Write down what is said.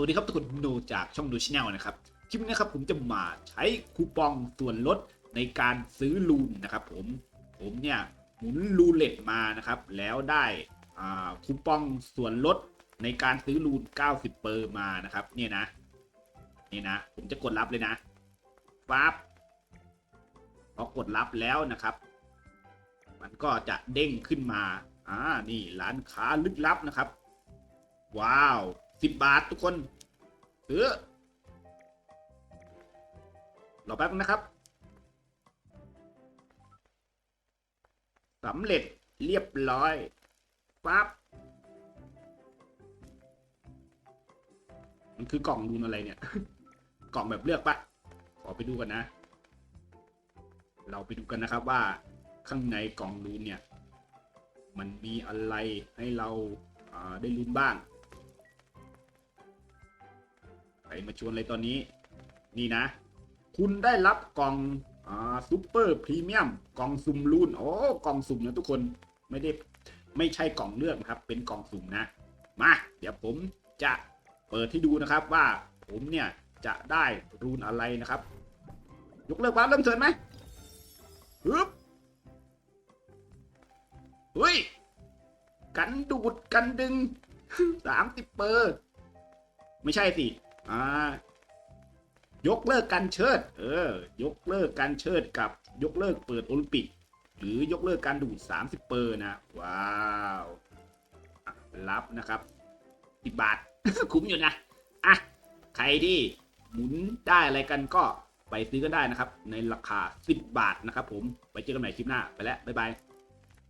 วัสดีครับทุกคนผมดูจากช่องดูชแนลนะครับ คลิปนี้นะครับผมจะมาใช้คูปองส่วนลดในการซื้อลูนนะครับผมผมเนี่ยหมุนลูเล็ตมานะครับ แล้วได้คูปองส่วนลดในการซื้อลูน 90 เปอร์มานะครับ เนี่ยนะนี่นะ ผมจะกดรับเลยนะปั๊บพอกดรับแล้วนะครับ มันก็จะเด้งขึ้นมาอ่านี่ร้านค้าลึกลับนะครับ ว้าว สิบบาททุกคนซื้อรอแป๊บนะครับสำเร็จเรียบร้อยปั๊บมันคือกล่องรูนอะไรเนี่ย กล่องแบบเลือกปะขอไปดูกันนะ เราไปดูกันนะครับว่าข้างในกล่องรูนเนี่ย มันมีอะไรให้เราาได้ลุ้นบ้าง มาชวนอะไรตอนนี้ นี่นะ คุณได้รับกล่องอ่าซูเปอร์พรีเมียมกล่องสุ่มรูนโอ้กล่องสุ่มนะทุกคนไม่ได้ไม่ใช่กล่องเลือกนะครับ เป็นกล่องสุ่มนะ มา เดี๋ยวผมจะเปิดให้ดูนะครับว่าผมเนี่ยจะได้รูนอะไรนะครับ ยกเลิกบ้านเริ่มเถินไหมฮึบเฮ้ย กันดูดกันดึงสามสิบเปอร์ ไม่ใช่สิ อ่ายกเลิกการเชิด เออ ยกเลิกการเชิดกับยกเลิกเปิดโอลิมปิก หรือยกเลิกการดูด 30 เปอร์นะ ว้าวรับนะครับสิบบาท คุ้มอยู่นะ อะ ใครที่หมุนได้อะไรกันก็ไปซื้อกันได้นะครับ ในราคา 10 บาทนะครับผม ไปเจอกันใหม่คลิปหน้า ไปแล้ว บ๊ายบาย